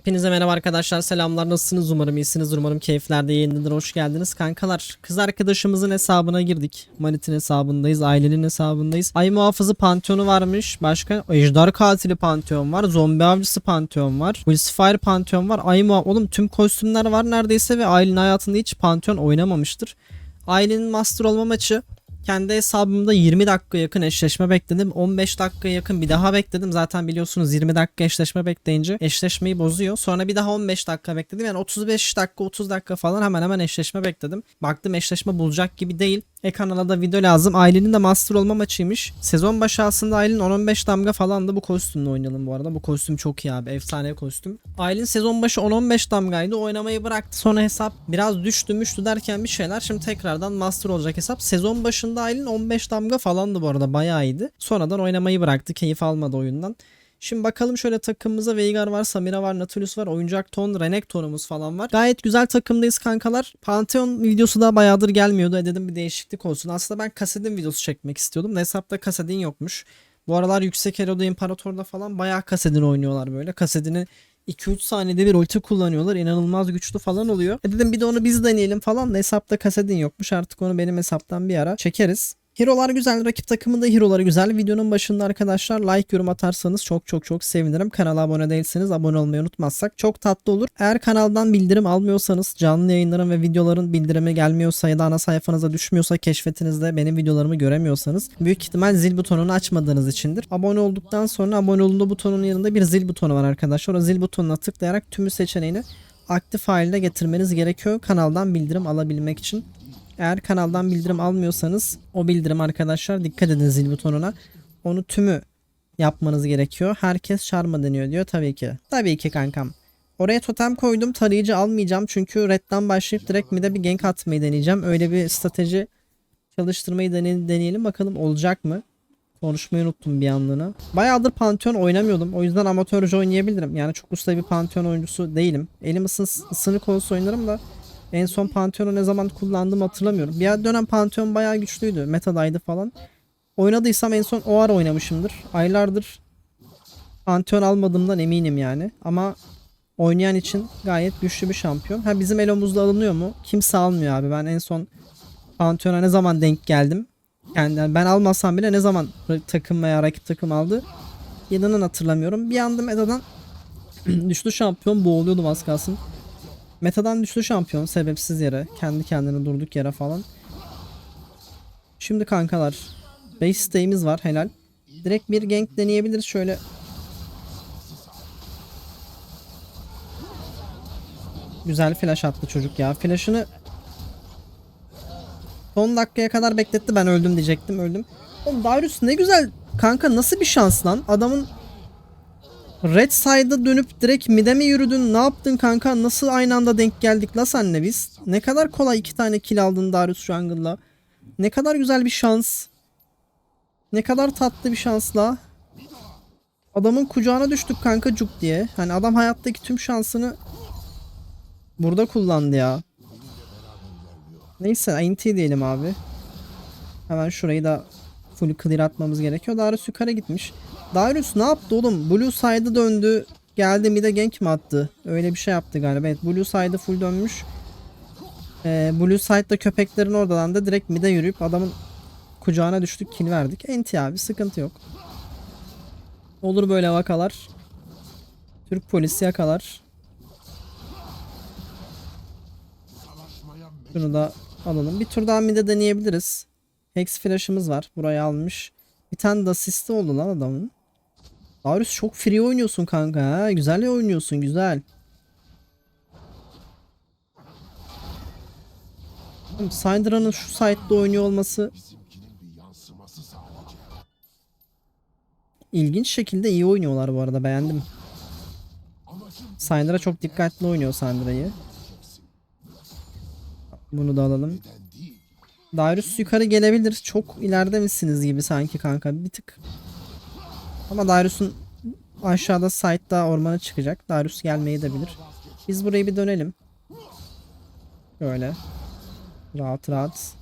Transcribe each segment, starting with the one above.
Hepinize merhaba arkadaşlar. Selamlar. Nasılsınız? Umarım iyisiniz. Umarım keyiflerde yayındadır hoş geldiniz. Kankalar kız arkadaşımızın hesabına girdik. Manit'in hesabındayız. Ailenin hesabındayız. Ay muhafızı Pantheon'u varmış. Başka? Ejder katili Pantheon var. Zombi avcısı Pantheon var. Pulsifier Pantheon var. Ay muha oğlum tüm kostümler var neredeyse ve ailenin hayatında hiç Pantheon oynamamıştır. Ailenin master olma maçı kendi hesabımda 20 dakika yakın eşleşme bekledim. 15 dakika yakın bir daha bekledim. Zaten biliyorsunuz 20 dakika eşleşme bekleyince eşleşmeyi bozuyor. Sonra bir daha 15 dakika bekledim. Yani 35 dakika 30 dakika falan hemen hemen eşleşme bekledim. Baktım eşleşme bulacak gibi değil. E kanala da video lazım. Ailenin de master olma maçıymış. Sezon başı aslında Aylin 10-15 damga falan da bu kostümle oynayalım bu arada. Bu kostüm çok iyi abi. Efsane kostüm. Aylin sezon başı 10-15 damgaydı. Oynamayı bıraktı. Sonra hesap biraz düştü müştü derken bir şeyler. Şimdi tekrardan master olacak hesap. Sezon başında Aylin 15 damga falandı bu arada. Bayağı iyiydi. Sonradan oynamayı bıraktı. Keyif almadı oyundan. Şimdi bakalım şöyle takımımıza Veigar var, Samira var, Nautilus var, oyuncak ton, Renekton'umuz falan var. Gayet güzel takımdayız kankalar. Pantheon videosu da bayağıdır gelmiyordu. E dedim bir değişiklik olsun. Aslında ben Kasedin videosu çekmek istiyordum. da Hesapta Kasedin yokmuş. Bu aralar Yüksek Elo'da İmparator'da falan bayağı Kasedin oynuyorlar böyle. Kasedin'i 2-3 saniyede bir ulti kullanıyorlar. İnanılmaz güçlü falan oluyor. E dedim bir de onu biz deneyelim falan da hesapta Kasedin yokmuş. Artık onu benim hesaptan bir ara çekeriz. Hero'lar güzel, rakip takımında hero'ları güzel. Videonun başında arkadaşlar like yorum atarsanız çok çok çok sevinirim. Kanala abone değilseniz abone olmayı unutmazsak çok tatlı olur. Eğer kanaldan bildirim almıyorsanız, canlı yayınların ve videoların bildirimi gelmiyorsa ya da ana sayfanıza düşmüyorsa keşfetinizde benim videolarımı göremiyorsanız büyük ihtimal zil butonunu açmadığınız içindir. Abone olduktan sonra abone olundu butonun yanında bir zil butonu var arkadaşlar. O zil butonuna tıklayarak tümü seçeneğini aktif halde getirmeniz gerekiyor kanaldan bildirim alabilmek için. Eğer kanaldan bildirim almıyorsanız o bildirim arkadaşlar dikkat edin zil butonuna. Onu tümü yapmanız gerekiyor. Herkes çarma deniyor diyor tabii ki. Tabii ki kankam. Oraya totem koydum. Tarayıcı almayacağım. Çünkü redden başlayıp direkt mid'e bir gank atmayı deneyeceğim. Öyle bir strateji çalıştırmayı dene- deneyelim. Bakalım olacak mı? Konuşmayı unuttum bir anlığına. Bayağıdır Pantheon oynamıyordum. O yüzden amatörce oynayabilirim. Yani çok usta bir Pantheon oyuncusu değilim. Elim ısın, ısınık olsa oynarım da en son Pantheon'u ne zaman kullandığımı hatırlamıyorum. Bir dönem Pantheon bayağı güçlüydü. Metadaydı falan. Oynadıysam en son o ara oynamışımdır. Aylardır Pantheon almadığımdan eminim yani. Ama oynayan için gayet güçlü bir şampiyon. Ha bizim elomuzda alınıyor mu? Kimse almıyor abi. Ben en son Pantheon'a ne zaman denk geldim? Yani ben almasam bile ne zaman takım veya rakip takım aldı? Yılının hatırlamıyorum. Bir anda metadan düştü şampiyon boğuluyordum az kalsın. Metadan düştü şampiyon sebepsiz yere. Kendi kendine durduk yere falan. Şimdi kankalar. Base stay'imiz var helal. Direkt bir gank deneyebiliriz şöyle. Güzel flash attı çocuk ya. Flash'ını son dakikaya kadar bekletti. Ben öldüm diyecektim öldüm. Oğlum Darius ne güzel. Kanka nasıl bir şans lan? Adamın Red side'a dönüp direkt mid'e mi yürüdün? Ne yaptın kanka? Nasıl aynı anda denk geldik la senle biz? Ne kadar kolay iki tane kill aldın Darius Jungle'la. Ne kadar güzel bir şans. Ne kadar tatlı bir şansla. Adamın kucağına düştük kanka cuk diye. Hani adam hayattaki tüm şansını burada kullandı ya. Neyse NT diyelim abi. Hemen şurayı da full clear atmamız gerekiyor. Darius yukarı gitmiş. Darius ne yaptı oğlum? Blue side'a döndü. Geldi mid'e gank mi attı? Öyle bir şey yaptı galiba. Evet Blue side'a full dönmüş. Ee, Blue side'da köpeklerin oradan da direkt mid'e yürüyüp adamın kucağına düştük kill verdik. Enti abi sıkıntı yok. Olur böyle vakalar. Türk polisi yakalar. Şunu da alalım. Bir tur daha mid'e deneyebiliriz. Hex flash'ımız var. Buraya almış. Bir tane de asisti oldu lan adamın. Darius çok free oynuyorsun kanka ha. Güzel oynuyorsun güzel. Syndra'nın şu site'de oynuyor olması İlginç şekilde iyi oynuyorlar bu arada beğendim. Syndra çok dikkatli oynuyor Syndra'yı. Bunu da alalım. Darius yukarı gelebilir. Çok ileride misiniz gibi sanki kanka. Bir tık. Ama Darius'un aşağıda site'da ormana çıkacak. Darius gelmeyi de bilir. Biz burayı bir dönelim. Böyle. Rahat rahat.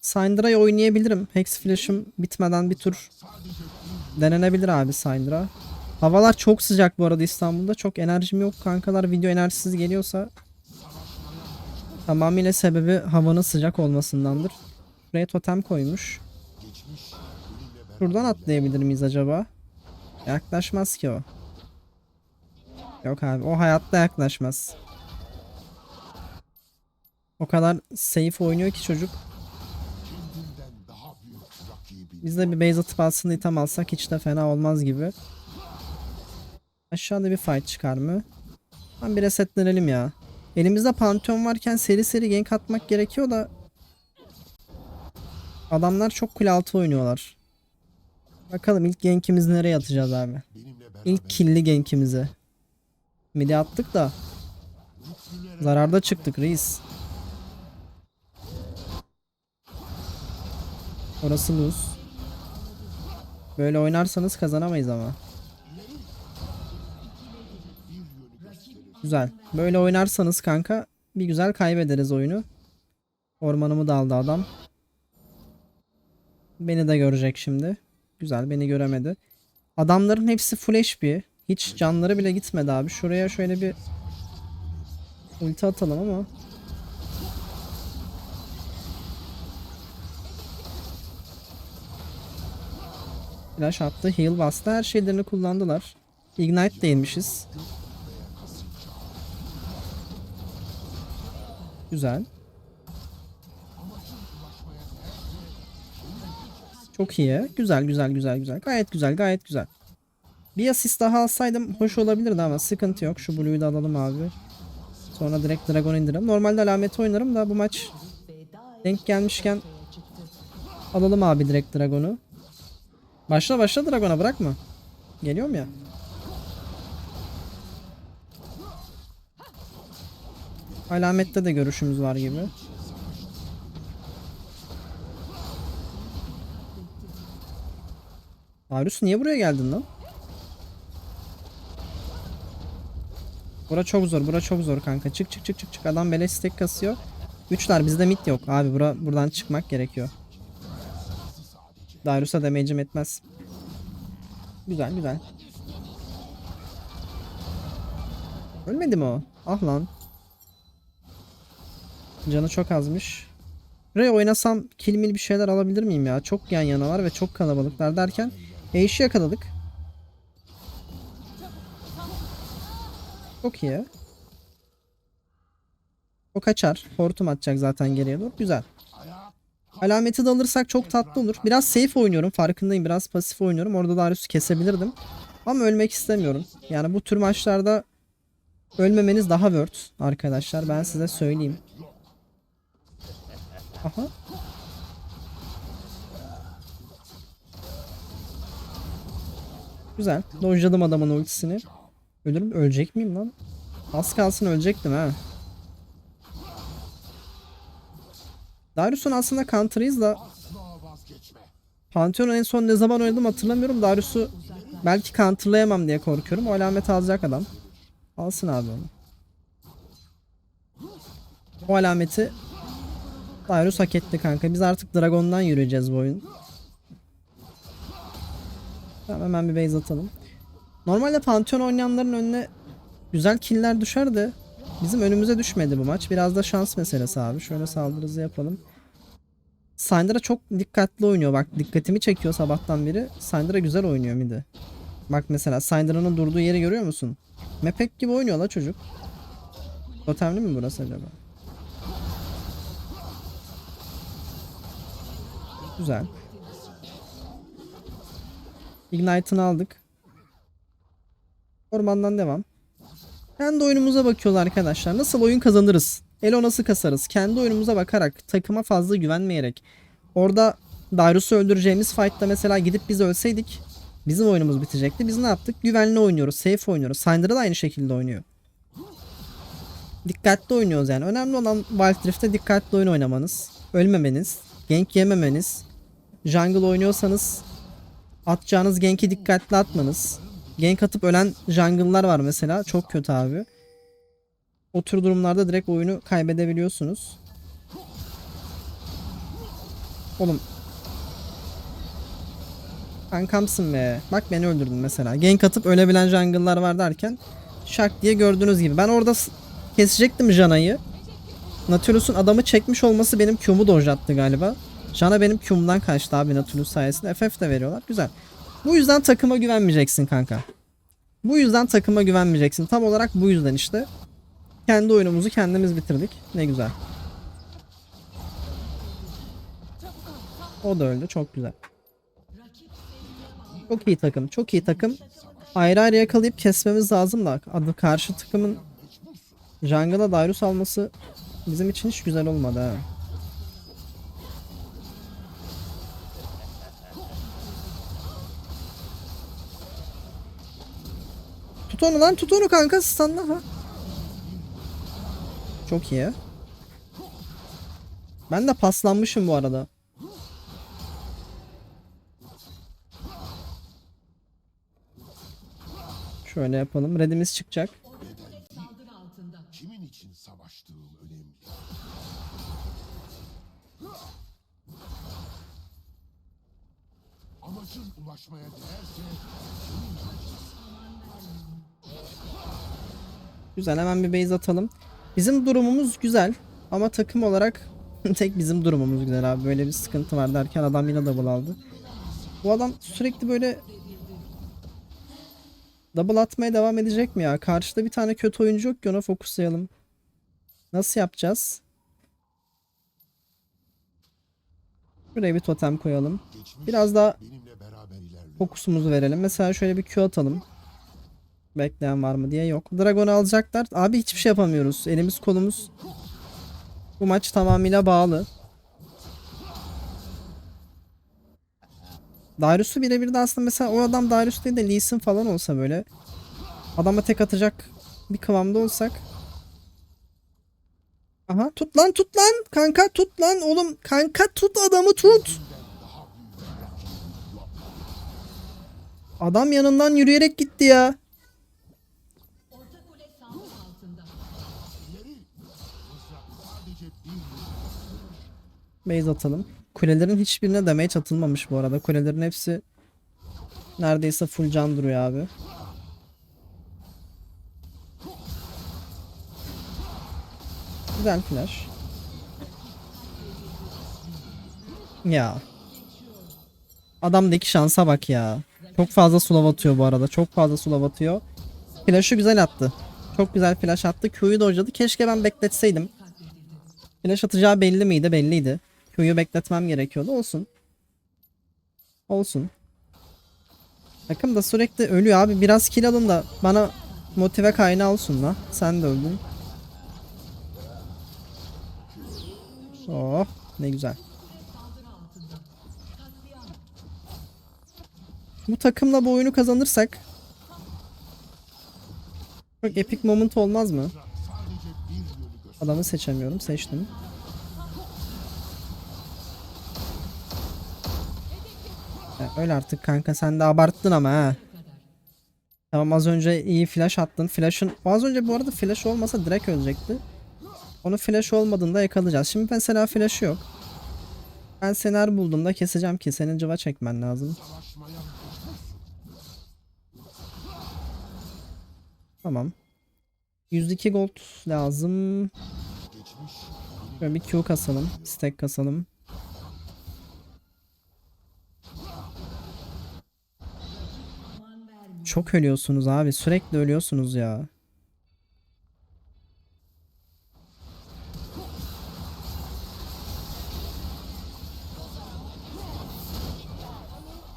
Syndra'yı oynayabilirim. Hex Flash'ım bitmeden bir tur denenebilir abi Syndra. Havalar çok sıcak bu arada İstanbul'da. Çok enerjim yok kankalar. Video enerjisiz geliyorsa tamamıyla sebebi havanın sıcak olmasındandır. Buraya totem koymuş. Şuradan atlayabilir miyiz acaba? Yaklaşmaz ki o. Yok abi o hayatta yaklaşmaz. O kadar safe oynuyor ki çocuk. Biz de bir base atıp aslında item alsak hiç de fena olmaz gibi. Aşağıda bir fight çıkar mı? Tam bir resetlenelim ya. Elimizde pantheon varken seri seri gank atmak gerekiyor da Adamlar çok kule altı oynuyorlar. Bakalım ilk gankimizi nereye atacağız abi? İlk killi gankimizi. Midi attık da zararda çıktık reis. Orası lose. Böyle oynarsanız kazanamayız ama. Güzel. Böyle oynarsanız kanka bir güzel kaybederiz oyunu. Ormanımı da aldı adam. Beni de görecek şimdi. Güzel beni göremedi. Adamların hepsi full HP. Hiç canları bile gitmedi abi. Şuraya şöyle bir ulti atalım ama. Flash attı, heal bastı. Her şeylerini kullandılar. Ignite değilmişiz. Güzel. Çok iyi. Güzel güzel güzel güzel. Gayet güzel gayet güzel. Bir asist daha alsaydım hoş olabilirdi ama sıkıntı yok. Şu Blue'yu da alalım abi. Sonra direkt Dragon indirelim. Normalde alameti oynarım da bu maç denk gelmişken alalım abi direkt Dragon'u. Başla başla Dragon'a bırakma. Geliyorum ya. Alamette de görüşümüz var gibi. Darius niye buraya geldin lan? Bura çok zor, bura çok zor kanka. Çık çık çık çık çık. Adam beleş stack kasıyor. Üçler bizde mid yok. Abi bura buradan çıkmak gerekiyor. Darius'a damage'im etmez. Güzel güzel. Ölmedi mi o? Ah lan. Canı çok azmış. Buraya oynasam kill mill bir şeyler alabilir miyim ya? Çok yan yana var ve çok kalabalıklar derken Ashe'i yakaladık. Çok iyi. O kaçar. Hortum atacak zaten geriye doğru. Güzel. Alameti de alırsak çok tatlı olur. Biraz safe oynuyorum. Farkındayım. Biraz pasif oynuyorum. Orada Darius'u kesebilirdim. Ama ölmek istemiyorum. Yani bu tür maçlarda ölmemeniz daha worth arkadaşlar. Ben size söyleyeyim. Aha. Güzel. Dojladım adamın ultisini. Ölürüm. Ölecek miyim lan? Az kalsın ölecektim ha. Darius'un aslında counter'ıyız da Pantheon'u en son ne zaman oynadım hatırlamıyorum. Darius'u belki counter'layamam diye korkuyorum. O alamet alacak adam. Alsın abi onu. O alameti Darius hak etti kanka. Biz artık Dragon'dan yürüyeceğiz bu oyun. Tamam hemen bir base atalım. Normalde Pantheon oynayanların önüne güzel killer düşer de bizim önümüze düşmedi bu maç. Biraz da şans meselesi abi. Şöyle saldırızı yapalım. Syndra çok dikkatli oynuyor. Bak dikkatimi çekiyor sabahtan beri. Syndra güzel oynuyor midi. Bak mesela Syndra'nın durduğu yeri görüyor musun? Mepek gibi oynuyor la çocuk. Totemli mi burası acaba? Güzel. Ignite'ını aldık. Ormandan devam. Kendi oyunumuza bakıyorlar arkadaşlar. Nasıl oyun kazanırız? Elo nasıl kasarız? Kendi oyunumuza bakarak, takıma fazla güvenmeyerek. Orada Darius'u öldüreceğimiz fight'ta mesela gidip biz ölseydik bizim oyunumuz bitecekti. Biz ne yaptık? Güvenli oynuyoruz, safe oynuyoruz. Syndra da aynı şekilde oynuyor. Dikkatli oynuyoruz yani. Önemli olan Wild Rift'te dikkatli oyun oynamanız. Ölmemeniz. Gank yememeniz. Jungle oynuyorsanız atacağınız gank'i dikkatli atmanız. Gank atıp ölen jungle'lar var mesela. Çok kötü abi. O tür durumlarda direkt oyunu kaybedebiliyorsunuz. Oğlum. Kankamsın be. Bak beni öldürdün mesela. Gank atıp ölebilen jungle'lar var derken şak diye gördüğünüz gibi. Ben orada kesecektim Jana'yı. Nautilus'un adamı çekmiş olması benim Q'mu dojlattı galiba. Jana benim Q'mdan kaçtı abi Nautilus sayesinde. FF de veriyorlar. Güzel. Bu yüzden takıma güvenmeyeceksin kanka. Bu yüzden takıma güvenmeyeceksin. Tam olarak bu yüzden işte. Kendi oyunumuzu kendimiz bitirdik. Ne güzel. O da öldü. Çok güzel. Çok iyi takım. Çok iyi takım. Ayrı ayrı yakalayıp kesmemiz lazım da adı karşı takımın jungle'a Darius alması bizim için hiç güzel olmadı ha. Tut onu lan tut kanka stunla ha. Çok iyi. Ben de paslanmışım bu arada. Şöyle yapalım. Redimiz çıkacak. Güzel hemen bir base atalım. Bizim durumumuz güzel ama takım olarak tek bizim durumumuz güzel abi. Böyle bir sıkıntı var derken adam yine double aldı. Bu adam sürekli böyle double atmaya devam edecek mi ya? Karşıda bir tane kötü oyuncu yok ki ona fokuslayalım. Nasıl yapacağız? Buraya bir totem koyalım. Biraz daha fokusumuzu verelim. Mesela şöyle bir Q atalım. Bekleyen var mı diye yok. Dragon'u alacaklar. Abi hiçbir şey yapamıyoruz. Elimiz kolumuz bu maç tamamıyla bağlı. Darius'u birebir de aslında mesela o adam Darius değil de Lee Sin falan olsa böyle adama tek atacak bir kıvamda olsak. Aha tut lan tut lan kanka tut lan oğlum kanka tut adamı tut. Adam yanından yürüyerek gitti ya. Base atalım. Kulelerin hiçbirine damage atılmamış bu arada. Kulelerin hepsi neredeyse full can duruyor abi. Güzel flash. Ya. Adamdaki şansa bak ya. Çok fazla slow atıyor bu arada. Çok fazla slow atıyor. Flash'ı güzel attı. Çok güzel flash attı. Q'yu dojladı. Keşke ben bekletseydim. Flash atacağı belli miydi? Belliydi. Q'yu bekletmem gerekiyordu. Olsun. Olsun. Takım da sürekli ölüyor abi. Biraz kill alın da bana motive kaynağı olsun la. Sen de öldün. Oh ne güzel. Bu takımla bu oyunu kazanırsak çok epic moment olmaz mı? Adamı seçemiyorum. Seçtim. Ya, öl artık kanka sen de abarttın ama ha. Tamam az önce iyi flash attın. Flash'ın az önce bu arada flash olmasa direkt ölecekti. Onu flash olmadığında yakalayacağız. Şimdi mesela flash yok. Ben sener bulduğumda keseceğim ki senin cıva çekmen lazım. Tamam. 102 gold lazım. Şöyle bir Q kasalım. Stack kasalım. Çok ölüyorsunuz abi. Sürekli ölüyorsunuz ya.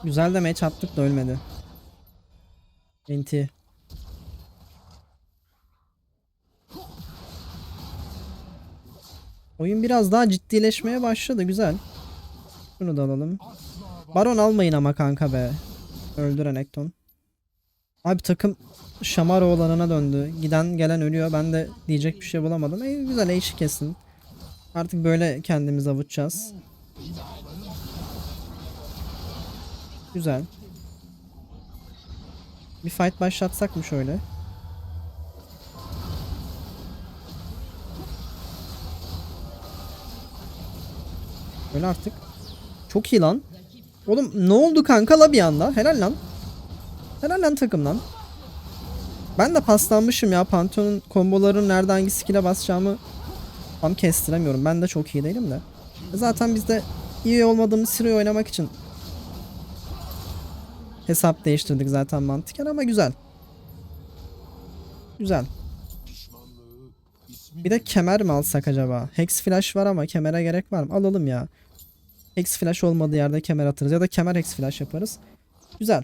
Güzel de match attık da ölmedi. Enti. Oyun biraz daha ciddileşmeye başladı. Güzel. Şunu da alalım. Baron almayın ama kanka be. Öldür Renekton. Abi takım Şamaro olanına döndü. Giden gelen ölüyor. Ben de diyecek bir şey bulamadım. E, güzel eşi kesin. Artık böyle kendimizi avutacağız. Güzel. Bir fight başlatsak mı şöyle? Öyle artık. Çok iyi lan. Oğlum ne oldu kanka la bir anda? Helal lan. Helal lan takım lan. Ben de paslanmışım ya. Pantheon'un komboların nerede hangi skill'e basacağımı tam kestiremiyorum. Ben de çok iyi değilim de. Zaten biz de iyi olmadığımız Siro'yu oynamak için hesap değiştirdik zaten mantıken ama güzel. Güzel. Bir de kemer mi alsak acaba? Hex flash var ama kemere gerek var mı? Alalım ya. Hex flash olmadığı yerde kemer atarız ya da kemer hex flash yaparız. Güzel.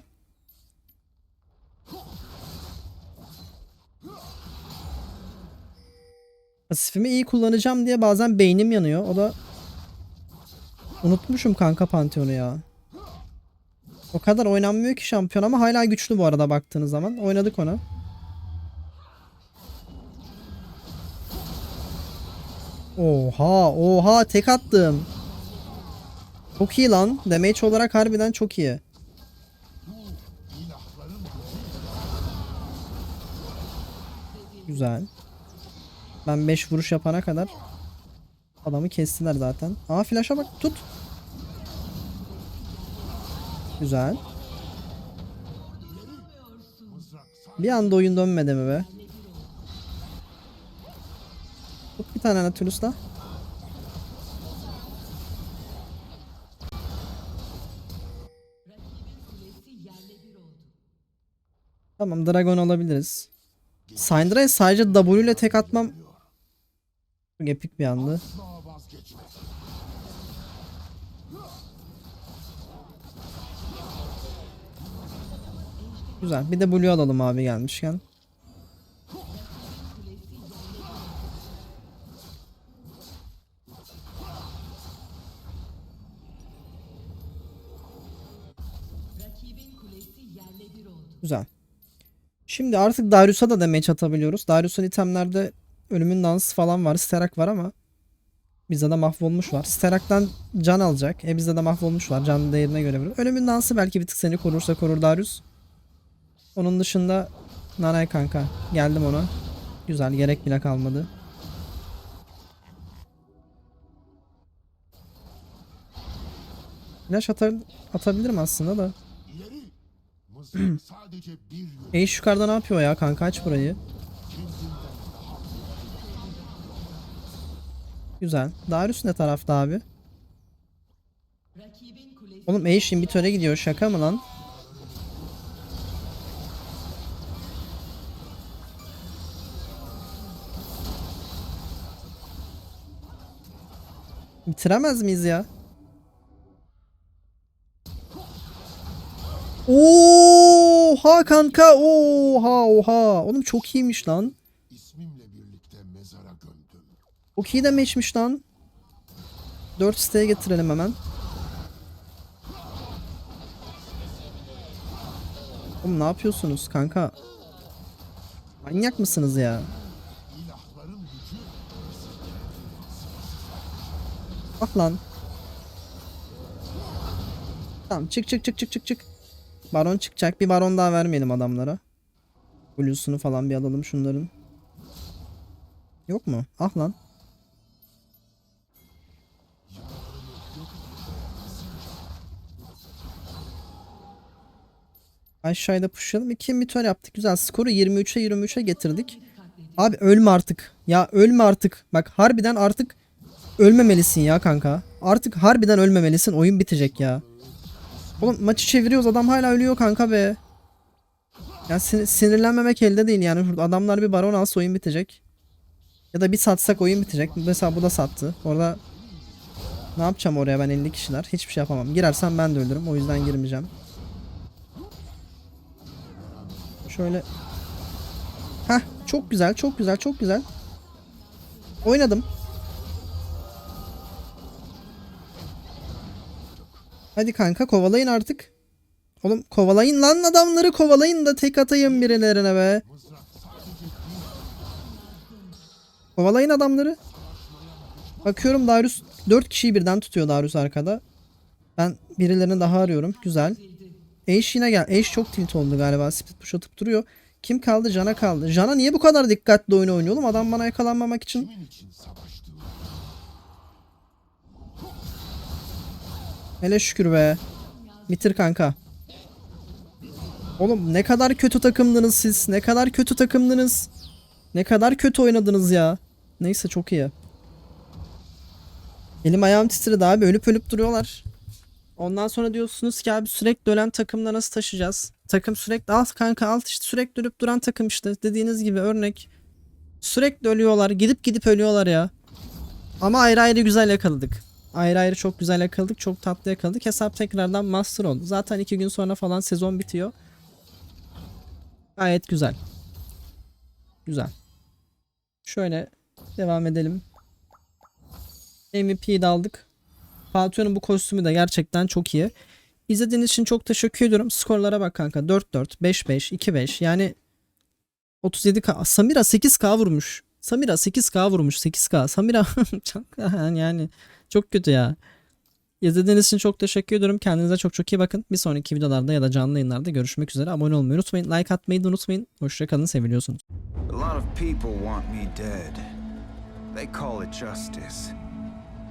Pasifimi iyi kullanacağım diye bazen beynim yanıyor. O da unutmuşum kanka Pantheon'u ya. O kadar oynanmıyor ki şampiyon ama hala güçlü bu arada baktığınız zaman. Oynadık onu. Oha oha tek attım. Çok iyi lan. Damage olarak harbiden çok iyi. Güzel. Ben 5 vuruş yapana kadar adamı kestiler zaten. Aa flash'a bak tut. Güzel. Bir anda oyun dönmedi mi be? Tut bir tane Natulus'la. Tamam Dragon alabiliriz. Syndra'ya sadece W ile tek atmam çok epik bir andı. Güzel. Bir de Blue alalım abi gelmişken. Güzel. Şimdi artık Darius'a da damage atabiliyoruz. Darius'un itemlerde ölümün dansı falan var. Sterak var ama bizde de mahvolmuş var. Sterak'tan can alacak. E bizde de mahvolmuş var. Can değerine göre. vuruyor. Ölümün dansı belki bir tık seni korursa korur Darius. Onun dışında Nanay kanka. Geldim ona. Güzel gerek bile kalmadı. Flash atar, atabilirim aslında da. Şu yukarıda ne yapıyor ya kanka aç burayı. Güzel. Darius ne tarafta abi? Oğlum Eish inhibitöre gidiyor şaka mı lan? Bitiremez miyiz ya? Oha kanka oha oha oğlum çok iyiymiş lan İsmimle birlikte mezara gömdüm. Çok iyi demeçmiş lan. 4 siteye getirelim hemen. Oğlum ne yapıyorsunuz kanka? Manyak mısınız ya? Bak lan. Tamam çık çık çık çık çık çık. Baron çıkacak. Bir baron daha vermeyelim adamlara. Blue'sunu falan bir alalım şunların. Yok mu? Ah lan Aşağıda pushlayalım. 2 mitör yaptık. Güzel. Skoru 23'e 23'e getirdik. Abi ölme artık. Ya ölme artık. Bak harbiden artık ölmemelisin ya kanka. Artık harbiden ölmemelisin. Oyun bitecek ya. Oğlum maçı çeviriyoruz. Adam hala ölüyor kanka be. Ya sin- sinirlenmemek elde değil yani. Adamlar bir baron alsa oyun bitecek. Ya da bir satsak oyun bitecek. Mesela bu da sattı. Orada ne yapacağım oraya ben 50 kişiler? Hiçbir şey yapamam. Girersem ben de ölürüm. O yüzden girmeyeceğim. Şöyle. Heh çok güzel çok güzel çok güzel. Oynadım. Hadi kanka kovalayın artık. Oğlum kovalayın lan adamları kovalayın da tek atayım birilerine be. Kovalayın adamları. Bakıyorum Darius 4 kişiyi birden tutuyor Darius arkada. Ben birilerini daha arıyorum. Güzel. Ashe yine gel. Ashe çok tilt oldu galiba. Split push atıp duruyor. Kim kaldı? Jana kaldı. Jana niye bu kadar dikkatli oyun oynuyor oğlum? Adam bana yakalanmamak için. Hele şükür be. Bitir kanka. Oğlum ne kadar kötü takımdınız siz. Ne kadar kötü takımdınız. Ne kadar kötü oynadınız ya. Neyse çok iyi. Elim ayağım titredi abi. Ölüp ölüp duruyorlar. Ondan sonra diyorsunuz ki abi sürekli ölen takımla nasıl taşıyacağız? Takım sürekli al kanka al işte sürekli ölüp duran takım işte. Dediğiniz gibi örnek. Sürekli ölüyorlar. Gidip gidip ölüyorlar ya. Ama ayrı ayrı güzel yakaladık. Ayrı ayrı çok güzel yakaladık. Çok tatlı yakaladık. Hesap tekrardan master oldu. Zaten iki gün sonra falan sezon bitiyor. Gayet güzel. Güzel. Şöyle devam edelim. MVP'yi de aldık. Pantheon'un bu kostümü de gerçekten çok iyi. İzlediğiniz için çok teşekkür ediyorum. Skorlara bak kanka. 4-4, 5-5, 2-5. Yani 37k. Samira 8k vurmuş. Samira 8k vurmuş. 8k. Samira yani çok kötü ya. İzlediğiniz için çok teşekkür ediyorum. Kendinize çok çok iyi bakın. Bir sonraki videolarda ya da canlı yayınlarda görüşmek üzere. Abone olmayı unutmayın. Like atmayı da unutmayın. Hoşçakalın. Seviliyorsunuz. A lot of people want me dead. They call it justice.